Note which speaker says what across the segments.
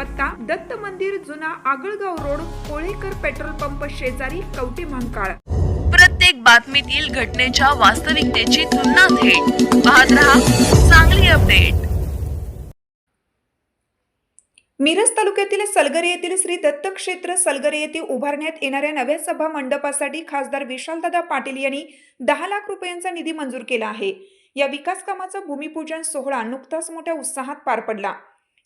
Speaker 1: पत्ता दत्त मंदिर जुना Agalgaon road Kolekar petrol pump शेजारी कवटे महांकाळ.
Speaker 2: प्रत्येक बातमीतील घटनेच्या वास्तविकतेची तुलना थेट. पाहत रहा चांगली अपडेट.
Speaker 1: मिरज तालुक्यातील सलगरे येथील श्री दत्त क्षेत्र सलगरे येथे उभारण्यात येणाऱ्या नव्या सभा मंडपासाठी खासदार विशालदादा पाटील यांनी दहा लाख रुपयांचा निधी मंजूर केला आहे. या विकास कामाचा भूमिपूजन सोहळा नुकताच मोठ्या उत्साहात पार पडला.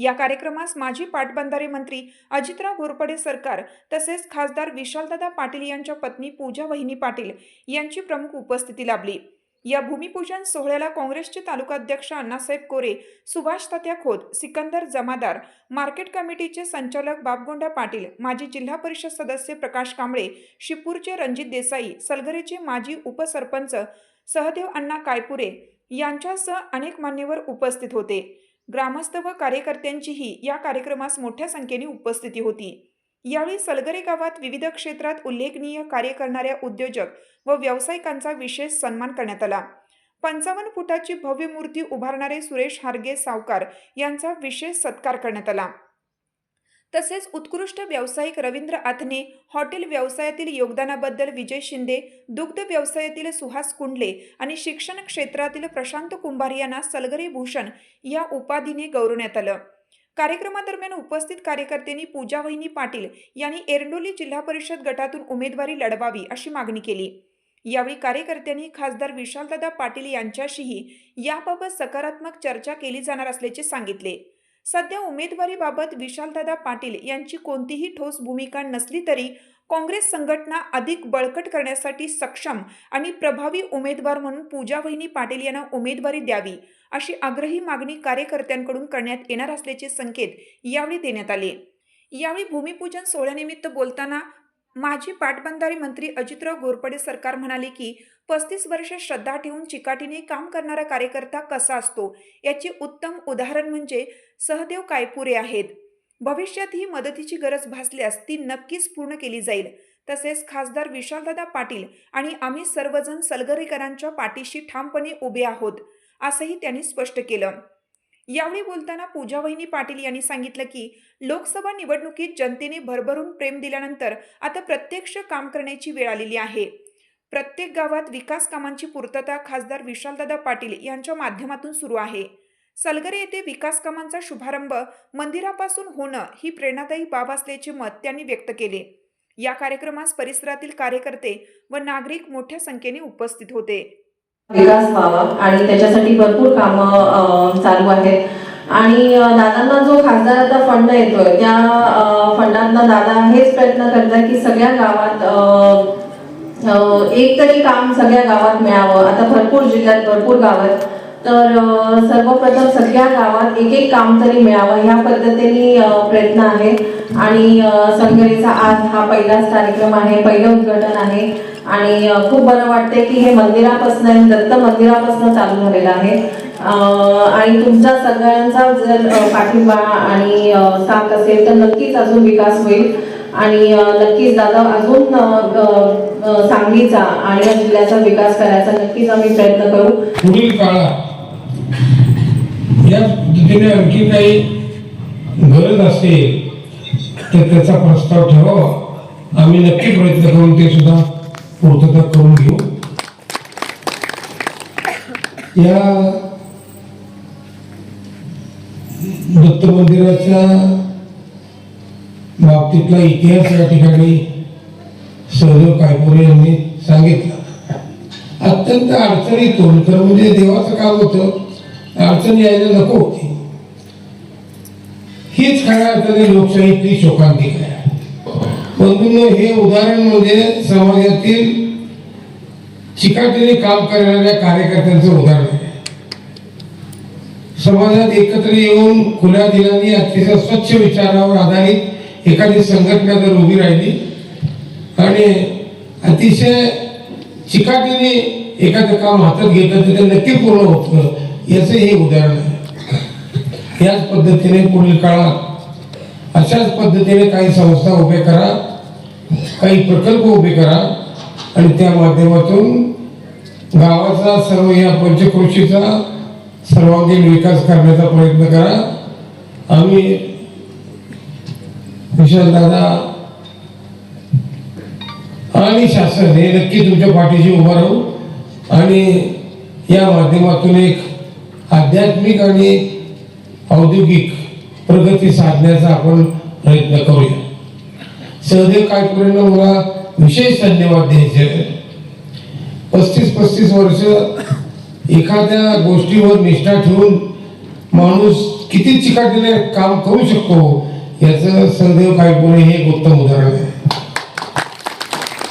Speaker 1: या कार्यक्रमास माजी पाटबंधारे मंत्री अजितराव घोरपडे सरकार तसेच खासदार विशालदादा पाटील यांच्या पत्नी पूजा वहिनी पाटील यांची प्रमुख उपस्थिती लाभली. या भूमिपूजन सोहळ्याला काँग्रेसचे तालुकाध्यक्ष अण्णासाहेब कोरे सुभाष तात्या खोत सिकंदर जमादार मार्केट कमिटीचे संचालक बाबगोंडा पाटील माजी जिल्हा परिषद सदस्य प्रकाश कांबळे शिपूरचे रणजित देसाई सलगरेचे माजी उपसरपंच सहदेव अण्णा कायपुरे यांच्यासह अनेक मान्यवर उपस्थित होते. ग्रामस्थ व कार्यकर्त्यांचीही या कार्यक्रमास मोठ्या संख्येने उपस्थिती होती. यावेळी सलगरे गावात विविध क्षेत्रात उल्लेखनीय कार्य करणाऱ्या उद्योजक व व्यावसायिकांचा विशेष सन्मान करण्यात आला. पंचावन्न फुटाची भव्य मूर्ती उभारणारे सुरेश हार्गे सावकार यांचा विशेष सत्कार करण्यात आला. तसेच उत्कृष्ट व्यावसायिक रवींद्र आथने हॉटेल व्यवसायातील योगदानाबद्दल विजय शिंदे दुग्ध व्यवसायातील सुहास कुंडले आणि शिक्षण क्षेत्रातील प्रशांत कुंभार यांना सलगरी भूषण या उपाधीने गौरवण्यात आलं. कार्यक्रमादरम्यान उपस्थित कार्यकर्त्यांनी पूजा वहिनी पाटील यांनी एरंडोली जिल्हा परिषद गटातून उमेदवारी लढवावी अशी मागणी केली. यावेळी कार्यकर्त्यांनी खासदार विशालदादा पाटील यांच्याशीही याबाबत सकारात्मक चर्चा केली जाणार असल्याचे सांगितले. सध्या उमेदवारीबाबत विशालदादा पाटील यांची कोणतीही ठोस भूमिका नसली तरी काँग्रेस संघटना अधिक बळकट करण्यासाठी सक्षम आणि प्रभावी उमेदवार म्हणून पूजा वहिनी पाटील यांना उमेदवारी द्यावी अशी आग्रही मागणी कार्यकर्त्यांकडून करण्यात येणार असल्याचे संकेत यावेळी देण्यात आले. यावेळी भूमिपूजन सोहळ्यानिमित्त बोलताना माजी पाटबंधारे मंत्री अजितराव घोरपडे सरकार म्हणाले की पस्तीस वर्ष श्रद्धा ठेवून चिकाटीने काम करणारा कार्यकर्ता कसा असतो? याचे उत्तम उदाहरण म्हणजे सहदेव कायपुरे आहेत. भविष्यात ही मदतीची गरज भासल्यास ती नक्कीच पूर्ण केली जाईल. तसेच खासदार विशालदादा पाटील आणि आम्ही सर्वजण सलगरेकरांच्या पाठीशी ठामपणे उभे आहोत असंही त्यांनी स्पष्ट केलं. यावेळी बोलताना पूजा वहिनी पाटील यांनी सांगितलं की लोकसभा निवडणुकीत जनतेने भरभरून प्रेम दिल्यानंतर आता प्रत्यक्ष काम करण्याची वेळ आलेली आहे. प्रत्येक गावात विकास कामांची पूर्तता खासदार विशालदादा पाटील यांच्या माध्यमातून सुरू आहे. सलगरे येथे विकास कामांचा शुभारंभ मंदिरापासून होणं ही प्रेरणादायी बाब असल्याचे मत त्यांनी व्यक्त केले. या कार्यक्रमास परिसरातील कार्यकर्ते व नागरिक मोठ्या संख्येने उपस्थित होते.
Speaker 3: विकास व्हावा आणि त्याच्यासाठी भरपूर कामं चालू आहेत. आणि दादांना जो खासदाराचा फंड येतोय त्या फंडांना दादा हेच प्रयत्न करतात की सगळ्या गावात एक तरी काम सगळ्या गावात मिळावं. आता भरपूर जिल्ह्यात भरपूर गावात. तर सर्वप्रथम सगळ्या गावात एक एक काम तरी मिळावं ह्या पद्धतीने प्रयत्न आहे आणि अ, संघटनेचा आज हा पहिलाच कार्यक्रम आहे पहिलं उद्घाटन आहे. आणि खूप बरं वाटतंय की हे मंदिरापासून दत्त मंदिरापासून चालू झालेलं आहे. आणि तुमचा सगळ्यांचा जर पाठिंबा आणि साथ असेल तर नक्कीच अजून विकास होईल. आणि नक्कीच दादा अजून सांगलीचा आणि या जिल्ह्याचा विकास करायचा नक्कीच आम्ही प्रयत्न करू.
Speaker 4: पुढील काळात या पद्धतीने आणखी काही गरज असेल तर त्याचा प्रस्ताव ठेवावा आम्ही नक्की प्रयत्न करून ते सुद्धा. पूर्तता करून घेऊ. या दत्त मंदिराच्या बाबतीतला इतिहास या ठिकाणी सहदेव कायपुरे यांनी सांगितला. अत्यंत अडचणीतून तर म्हणजे देवाचं काम होतं. अडचण यायला नको होती. हीच खऱ्या अर्थाने लोकशाहीतली शोकांतिका आहे. बंधूंनो हे उदाहरण म्हणजे समाजातील चिकाटीने काम करणाऱ्या कार्यकर्त्यांचं उदाहरण आहे. समाजात एकत्र येऊन खुल्या दिलाने अतिशय स्वच्छ विचारावर आधारित एखादी संघटना जर उभी राहिली आणि अतिशय चिकाटीने एखादं काम हातात घेतलं तर ते नक्की पूर्ण होतं याचं हे उदाहरण आहे. याच पद्धतीने पुढील काळात अशाच पद्धतीने काही संस्था उभे करा काही प्रकल्प उभे करा आणि त्या माध्यमातून गावाचा सर्व या पंचकृषीचा सर्वांगीण विकास करण्याचा प्रयत्न करा. आम्ही विशाल दादा आणि शासन हे नक्की तुमच्या पाठीशी उभा राहू आणि या माध्यमातून एक आध्यात्मिक आणि औद्योगिक प्रगती साधण्याचा आपण प्रयत्न करूया. सहदेव कायपूरेंना मला विशेष धन्यवाद द्यायचे पस्तीस पस्तीस वर्ष एखाद्या गोष्टीवर निष्ठा ठेवून माणूस किती चिकाटीने काम करू शकतो याच सहदेव कायपुरे हे एक उत्तम उदाहरण आहे.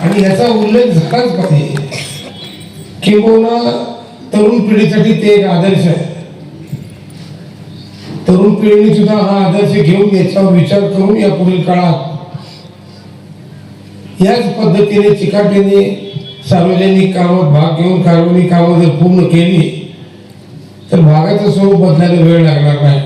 Speaker 4: आणि याचा उल्लेख झालाच पाहिजे. किंबहुना तरुण पिढीसाठी ते एक आदर्श आहे. तरुण पिढीने सुद्धा हा आदर्श घेऊन याच्यावर विचार करून या पुढील काळात याच पद्धतीने चिकाटीने सार्वजनिक कामात भाग घेऊन कार्बनिक कामं जर पूर्ण केली तर भागाचं स्वरूप बदलायला वेळ लागणार नाही.